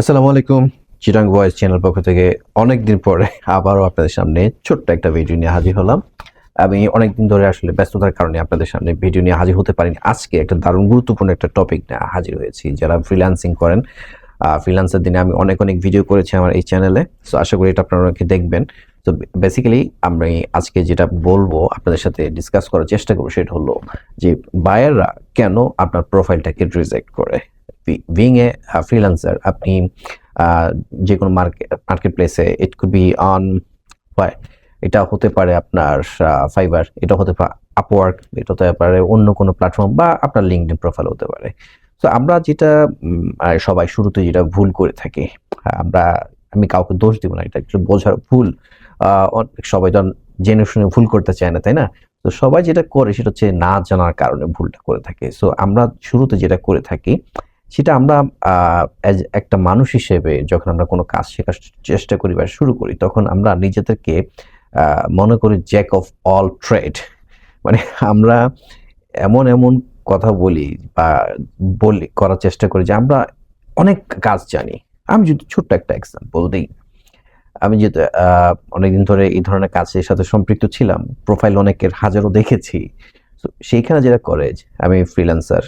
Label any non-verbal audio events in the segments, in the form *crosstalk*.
আসসালামু আলাইকুম। Chirang voice channel পক্ষ থেকে অনেক দিন পরে আবারও আপনাদের সামনে ছোট্ট একটা ভিডিও নিয়ে হাজির হলাম। আমি অনেক দিন ধরে আসলে ব্যস্ততার কারণে আপনাদের সামনে ভিডিও নিয়ে হাজির হতে পারিনি। আজকে একটা দারুণ গুরুত্বপূর্ণ একটা টপিক নিয়ে হাজির হয়েছি, যারা ফ্রিল্যান্সিং করেন। ফ্রিল্যান্সের দিনে আমি অনেক অনেক ভিডিও করেছি আমার এই চ্যানেলে সো আশা করি এটা আপনারা অনেকে দেখবেন। তো বেসিক্যালি আমি আজকে যেটা বলব, আপনাদের সাথে ডিসকাস করার চেষ্টা করব, সেটা হলো যে বায়াররা কেন আপনার প্রোফাইলটাকে রিজেক্ট করে? বিং এ ফ্রিল্যান্সার আপনি যে কোনো মার্কেট মার্কেট প্লেসে ইট কুড বি অন এটা হতে পারে আপনার ফাইবার এটা হতে পারে আপওয়ার্ক এটা হতে পারে অন্য কোনো প্ল্যাটফর্ম বা আপনার লিঙ্কডিন প্রোফাইল হতে পারে। তো আমরা যেটা সবাই শুরুতে যেটা ভুল করে থাকি, আমরা, আমি কাউকে দোষ দিব না, এটা একটু বোঝার ভুল। সবাই তো জেনে শুনে ভুল করতে চায় না, তাই না? তো সবাই যেটা করে সেটা হচ্ছে না জানার কারণে ভুলটা করে থাকে। সো আমরা শুরুতে যেটা করে থাকি, সেটা আমরা একটা মানুষ হিসেবে যখন আমরা কোনো কাজ শেখার চেষ্টা করি বা শুরু করি, তখন আমরা নিজেদেরকে মনে করি জ্যাক অফ অল ট্রেড মানে আমরা এমন এমন কথা বলি বা বলি, করার চেষ্টা করি যে আমরা অনেক কাজ জানি। আমি যদি ছোট্ট একটা এক্সাম্পল দিই। আমি যেহেতু অনেকদিন ধরে এই ধরনের কাজের সাথে সম্পৃক্ত ছিলাম প্রোফাইল অনেকের হাজারও দেখেছি। তো সেইখানে যেটা করে আমি ফ্রিল্যান্সার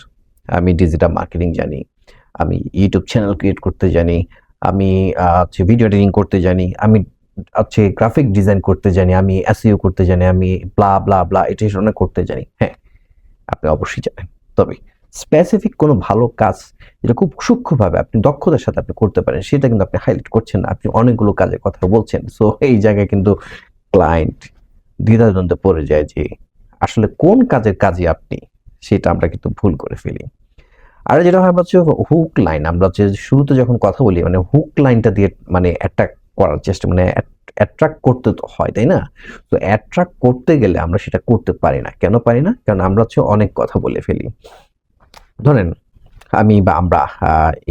আমি ডিজিটাল মার্কেটিং জানি, আমি ইউটিউব চ্যানেল ক্রিয়েট করতে জানি, আমি হচ্ছে ভিডিও এডিটিং করতে জানি, আমি হচ্ছে গ্রাফিক ডিজাইন করতে জানি, আমি এসইও করতে জানি, আমি ব্লা ব্লা ব্লা এটা অনেক করতে জানি। হ্যাঁ আপনি অবশ্যই জানেন। তবে স্পেসিফিক কোনো ভালো কাজ যেটা খুব সূক্ষ্মভাবে আপনি দক্ষতার সাথে আপনি করতে পারেন, সেটা কিন্তু আপনি হাইলাইট করছেন আপনি অনেকগুলো কাজের কথা বলছেন। সো এই জায়গায় কিন্তু ক্লায়েন্ট দ্বিধাদ্বন্দ্বে পড়ে যায় যে আসলে কোন কাজের কাজে আপনি, সেটা আমরা কিন্তু ভুল করে ফেলি। আর যেটা হয় হচ্ছে হুক লাইন আমরা হচ্ছে শুরুতে যখন কথা বলি মানে হুক লাইনটা দিয়ে মানে অ্যাট্রাক্ট করার চেষ্টা মানে অ্যাট্রাক্ট করতে তো হয়, তাই না? তো অ্যাট্রাক্ট করতে গেলে আমরা সেটা করতে পারি না। কেন পারি না? কারণ আমরা হচ্ছে অনেক কথা বলে ফেলি। ধরেন, আমি বা আমরা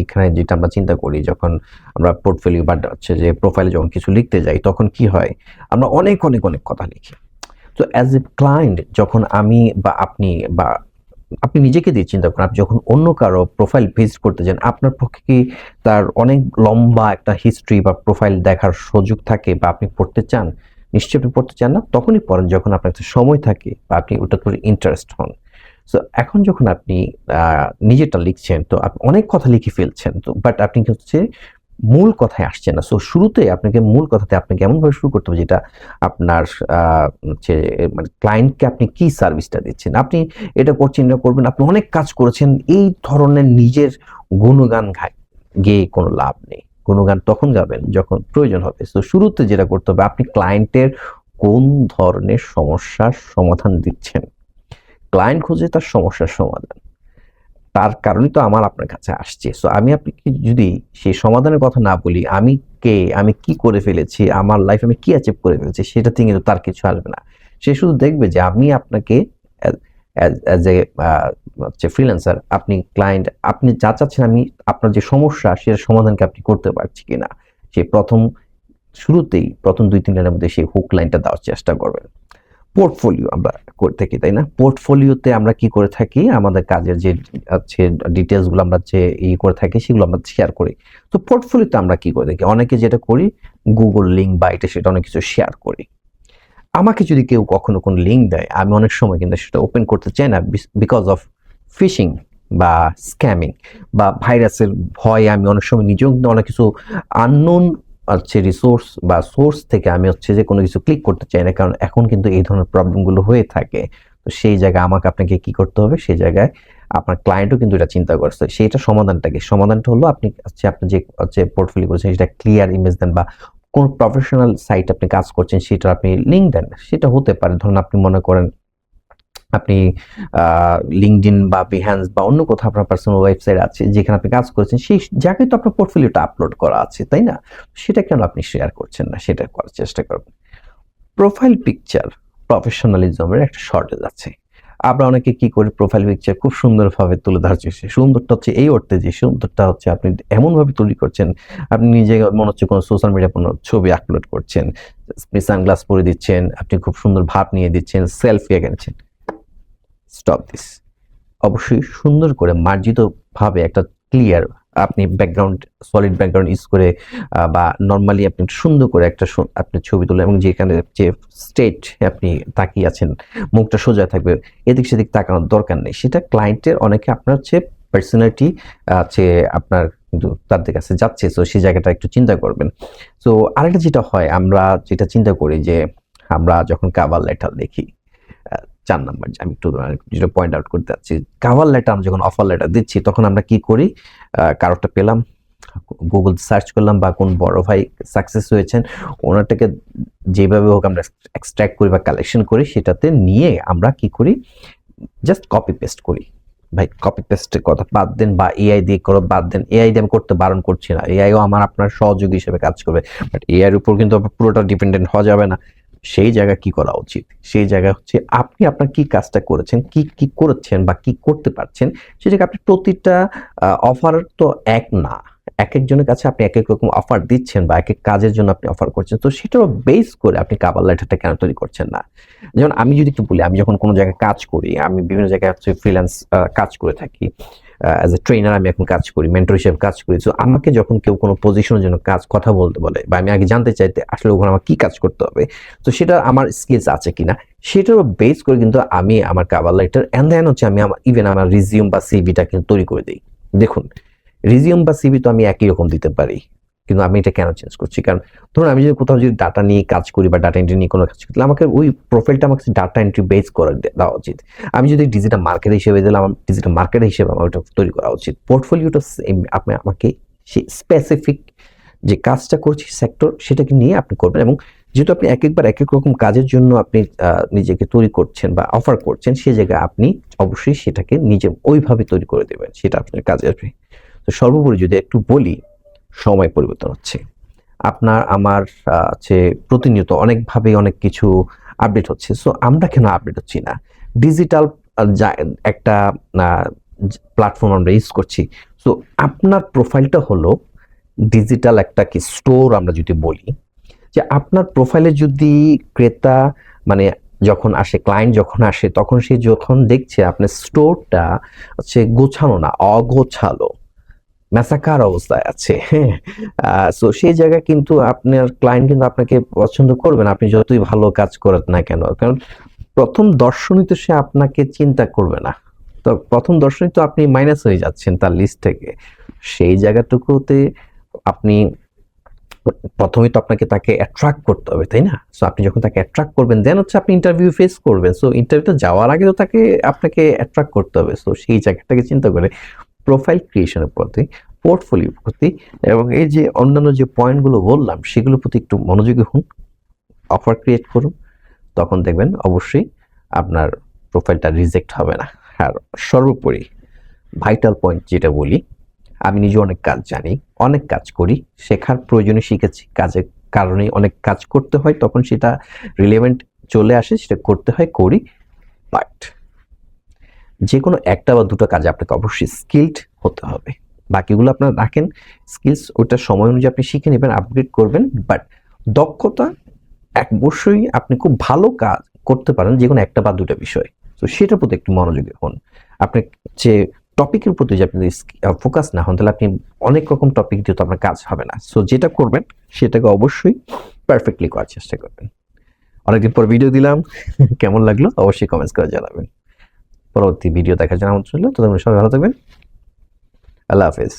এখানে যেটা আমরা চিন্তা করি যখন আমরা পোর্টফোলিও বা হচ্ছে যে প্রোফাইলে যখন কিছু লিখতে যাই, তখন কি হয়? আমরা অনেক অনেক অনেক কথা লিখি। তো অ্যাজ এ ক্লায়েন্ট যখন আমি বা আপনি বা আপনি নিজেকে দিয়ে চিন্তা করেন, আপনি যখন অন্য কারও প্রোফাইল ভিজিট করতে যান, আপনার পক্ষে কি তার অনেক লম্বা একটা হিস্ট্রি বা প্রোফাইল দেখার সুযোগ থাকে বা আপনি পড়তে চান? নিশ্চয়ই আপনি পড়তে চান না, তখনই পড়েন যখন আপনার কাছে সময় থাকে বা আপনি ওটার উপরে ইন্টারেস্ট হন। সো এখন যখন আপনি নিজেরটা লিখছেন, তো আপনি অনেক কথা লিখে ফেলছেন, তো বাট আপনি কি হচ্ছে মূল কথায় আসছে না। সো শুরুতে আপনাকে মূল কথাতে আপনাকে এমনভাবে শুরু করতে হবে যেটা আপনার হচ্ছে মানে ক্লায়েন্টকে আপনি কি সার্ভিসটা দিচ্ছেন? আপনি এটা করছেন, এটা করবেন, আপনি অনেক কাজ করেছেন, এই ধরনের নিজের গুণগান গায় গেয়ে কোনো লাভ নেই। গুণগান তখন গাবেন, যখন প্রয়োজন হবে। সো শুরুতে যেটা করতে হবে, আপনি ক্লায়েন্টের কোন ধরনের সমস্যার সমাধান দিচ্ছেন? ক্লায়েন্ট খোঁজে তার সমস্যার সমাধান। তার কারণেই তো আমার আপনার কাছে আসছে। সো আমি আপনাকে যদি সেই সমাধানের কথা না বলি, আমি কে, আমি কি করে ফেলেছি, আমার লাইফে আমি কি অ্যাচিভ করে ফেলেছি সেটা থেকে কিন্তু তার কিছু আসবে না। সে শুধু দেখবে যে আমি আপনাকে অ্যাজ এ হচ্ছে ফ্রিল্যান্সার আপনি ক্লায়েন্ট আপনি যা চাচ্ছেন আমি আপনার যে সমস্যা, সেটার সমাধানকে আপনি করতে পারছি কিনা। সে প্রথম শুরুতেই, প্রথম দুই তিন দিনের মধ্যে সেই হুক লাইনটা দেওয়ার চেষ্টা করবেন। পোর্টফোলিও আমরা করে থাকি, তাই না? পোর্টফোলিওতে আমরা কি করে থাকি? আমাদের কাজের যে হচ্ছে ডিটেলসগুলো আমরা যে ই করে থাকি, সেগুলো আমরা শেয়ার করি। তো পোর্টফোলিওতে আমরা কি করে থাকি? অনেকে যেটা করি গুগল লিঙ্ক বা এটা সেটা অনেক কিছু শেয়ার করি। আমাকে যদি কেউ কখনো কোনো লিঙ্ক দেয়, আমি অনেক সময় কিন্তু সেটা ওপেন করতে চাই না বিকজ অফ ফিশিং বা স্ক্যামিং বা ভাইরাসের ভয়ে আমি অনেক সময় নিজেও কিন্তু অনেক কিছু আননোন হচ্ছে রিসোর্স বা সোর্স থেকে আমি হচ্ছে যে কোনো কিছু ক্লিক করতে চাই না। কারণ এখন কিন্তু এই ধরনের প্রবলেমগুলো হয়ে থাকে। তো সেই জায়গায় আমাকে আপনাকে কি করতে হবে? সেই জায়গায় আপনার ক্লায়েন্টও কিন্তু এটা চিন্তা করছে। সেইটা সমাধানটাকে। সমাধানটা হলো আপনি হচ্ছে আপনি যে হচ্ছে পোর্টফোলিও করছেন সেটা ক্লিয়ার ইমেজ দেন বা কোন প্রফেশনাল সাইট আপনি কাজ করছেন সেটা আপনি লিঙ্ক দেন। সেটা হতে পারে। ধরুন আপনি মনে করেন আপনি লিঙ্কডিন বা বিহ্যান্স বা অন্য কোথাও আপনার পার্সোনাল ওয়েবসাইট আছে যেখানে আপনি কাজ করছেন, সেই জায়গায় তো আপনার পোর্টফোলিওটা আপলোড করা আছে, তাই না? সেটা কেন আপনি শেয়ার করছেন না? সেটা করার চেষ্টা করবেন। প্রোফাইল পিকচার প্রফেশনালিজমের একটা শর্টেজ আছে। আমরা অনেকে কি করি প্রোফাইল পিকচার খুব সুন্দরভাবে তুলে ধরার চেষ্টা সুন্দরটা হচ্ছে এই অর্থে যে সুন্দরটা হচ্ছে আপনি এমনভাবে তৈরি করছেন, আপনি নিজে মনে হচ্ছে কোনো সোশ্যাল মিডিয়া কোনো ছবি আপলোড করছেন, আপনি সানগ্লাস পরে দিচ্ছেন, আপনি খুব সুন্দর ভাব নিয়ে দিচ্ছেন সেলফি এঁকেছেন স্টপ দিস অবশ্যই সুন্দর করে মার্জিতভাবে একটা ক্লিয়ার আপনি ব্যাকগ্রাউন্ড সলিড ব্যাকগ্রাউন্ড ইউজ করে বা নর্মালি আপনি সুন্দর করে একটা আপনি ছবি তুলে এবং যেখানে যে স্টেট আপনি তাকিয়ে আছেন, মুখটা সোজা থাকবে, এদিক সেদিক তাকানোর দরকার নেই। সেটা ক্লায়েন্টের অনেকে আপনার হচ্ছে পার্সোনালিটি আছে আপনার কিন্তু তাদের কাছে যাচ্ছে তো সেই জায়গাটা একটু চিন্তা করবেন। তো আরেকটা যেটা হয়, আমরা যেটা চিন্তা করি যে আমরা যখন কাভার লেটার দেখি চার নাম্বার আমি একটু যেটা পয়েন্ট আউট করতে চাচ্ছি। কাভার লেটার আমরা যখন অফার লেটার দিচ্ছি, তখন আমরা কি করি? কারোরটা পেলাম গুগল সার্চ করলাম বা কোন বড় ভাই সাকসেস হয়েছেন, ওনারটাকে যেভাবে হোক আমরা এক্সট্র্যাক্ট করি বা কালেকশন করি, সেটাতে নিয়ে আমরা কি করি? জাস্ট কপি পেস্ট করি। ভাই কপি পেস্টের কথা বাদ দেন বা এআই দিয়ে করো, বাদ দেন। এআই দিয়ে আমি করতে বারণ করছি না। এআইও আমার আপনার সহযোগী হিসেবে কাজ করবে। বাট এআইয়ের উপর কিন্তু পুরোটা ডিপেন্ডেন্ট হওয়া যাবে না। সেই জায়গা কি করা উচিত? সেই জায়গা হচ্ছে আপনি আপনার কি কাজটা করেছেন, কি কি করেছেন বা কি করতে পারছেন, সেটাকে আপনি প্রতিটা অফার তো এক না। এক একজনের কাছে আপনি এক এক রকম অফার দিচ্ছেন বা এক এক কাজের জন্য আপনি অফার করছেন, তো সেটাও বেস করে আপনি কাবার লেটারটা কেন তৈরি করছেন না? যেমন আমি যদি একটু বলি, আমি যখন কোনো জায়গায় কাজ করি, আমি বিভিন্ন জায়গায় হচ্ছে ফ্রিল্যান্স কাজ করে থাকি অ্যাজ এ ট্রেনার আমি এখন কাজ করি মেন্টর হিসেবে কাজ করি তো আমাকে যখন কেউ কোনো পজিশনের জন্য কাজ, কথা বলতে বলে বা আমি আগে জানতে চাইতে আসলে ওখানে আমার কি কাজ করতে হবে, তো সেটা আমার স্কিলস আছে কিনা, সেটারও বেস করে কিন্তু আমি আমার কাবার লেটার অ্যান্ড দেন হচ্ছে আমি আমার ইভেন আমার রিজিউম বা সিভিটা কিন্তু তৈরি করে দিই। দেখুন রিজিউম বা সিভি তো আমি একই রকম দিতে পারি, কিন্তু আমি এটা কেন চেঞ্জ করছি? কারণ ধরুন আমি যদি কোথাও যদি ডাটা নিয়ে কাজ করি বা ডাটা এন্ট্রি নিয়ে কোনো কাজ করি আমাকে ওই প্রোফাইলটা আমাকে ডাটা এন্ট্রি বেস করে দেওয়া উচিত। আমি যদি ডিজিটাল মার্কেট হিসেবে দিলাম, আমার ডিজিটাল মার্কেট হিসেবে আমার ওটা তৈরি করা উচিত। পোর্টফোলিওটা সেম আপনি আমাকে সেই স্পেসিফিক যে কাজটা করছি সেক্টর সেটাকে নিয়ে আপনি করবেন এবং যেহেতু আপনি এক একবার এক এক রকম কাজের জন্য আপনি নিজেকে তৈরি করছেন বা অফার করছেন, সে জায়গায় আপনি অবশ্যই সেটাকে নিজে ওইভাবে তৈরি করে দেবেন, সেটা আপনার কাজে আসবে। তো সর্বোপরি যদি একটু বলি, সময় পরিবর্তন হচ্ছে। আপনার, আমার হচ্ছে প্রতিনিয়ত অনেকভাবে অনেক কিছু আপডেট হচ্ছে। সো আমরা কেন আপডেট হচ্ছি না? ডিজিটাল একটা প্ল্যাটফর্ম আমরা ইউজ করছি। সো আপনার প্রোফাইলটা হলো ডিজিটাল একটা কি স্টোর আমরা যদি বলি, যে আপনার প্রোফাইলে যদি ক্রেতা মানে যখন আসে ক্লায়েন্ট যখন আসে, তখন সে যখন দেখছে আপনার স্টোরটা হচ্ছে গোছানো না, অগোছালো। ম্যাসাকার অবস্থায় আছে। হ্যাঁ সো সেই জায়গায় কিন্তু আপনার ক্লায়েন্ট কিন্তু আপনাকে পছন্দ করবে না। আপনি যতই ভালো কাজ করেন না কেন, কারণ প্রথম দর্শনই তো সে আপনাকে চিন্তা করবে না। তো প্রথম দর্শনই তো আপনি মাইনাস হয়ে যাচ্ছেন তার লিস্ট থেকে। সেই জায়গাটুকুতে আপনি প্রথমেই তো আপনাকে তাকে অ্যাট্রাক্ট করতে হবে, তাই না? সো আপনি যখন তাকে অ্যাট্রাক্ট করবেন দেন হচ্ছে আপনি ইন্টারভিউ ফেস করবেন। সো ইন্টারভিউতে যাওয়ার আগে তো তাকে আপনাকে অ্যাট্রাক্ট করতে হবে। সো সেই জায়গাটাকে চিন্তা করে প্রোফাইল ক্রিয়েশনের প্রতি পোর্টফোলিওর প্রতি, এবং এই যে অন্যান্য যে পয়েন্টগুলো বললাম, সেগুলোর প্রতি একটু মনোযোগী হন অফার ক্রিয়েট করুন, তখন দেখবেন অবশ্যই আপনার প্রোফাইলটা রিজেক্ট হবে না। আর সর্বোপরি ভাইটাল পয়েন্ট যেটা বলি, আমি নিজে অনেক কাজ জানি, অনেক কাজ করি, শেখার প্রয়োজনে শিখেছি, কাজের কারণে অনেক কাজ করতে হয়, তখন সেটা রিলেভেন্ট চলে আসে, সেটা করতে হয়, করি বাট যে কোনো একটা বা দুটো কাজে আপনাকে অবশ্যই স্কিলড হতে হবে। বাকিগুলো আপনার রাখেন। স্কিলস ওটা সময় অনুযায়ী আপনি শিখে নেবেন আপগ্রেড করবেন বাট দক্ষতা এক অবশ্যই আপনি খুব ভালো কাজ করতে পারেন যে কোনো একটা বা দুটো বিষয়। তো সেটার প্রতি একটু মনোযোগী হন। আপনি যে টপিকের প্রতি যদি আপনি ফোকাস না হন, তাহলে আপনি অনেক রকম টপিক দিয়ে তো আপনার কাজ হবে না। সো যেটা করবেন, সেটাকে অবশ্যই পারফেক্টলি করার চেষ্টা করবেন। অনেকদিন পর ভিডিও দিলাম। *laughs* কেমন লাগল? অবশ্যই কমেন্টস করে জানাবেন। পরবর্তী ভিডিও দেখার জন্য আমন্ত্রণ তো তোমরা সবাই ভালো থাকবেন। আল্লাহ হাফেজ।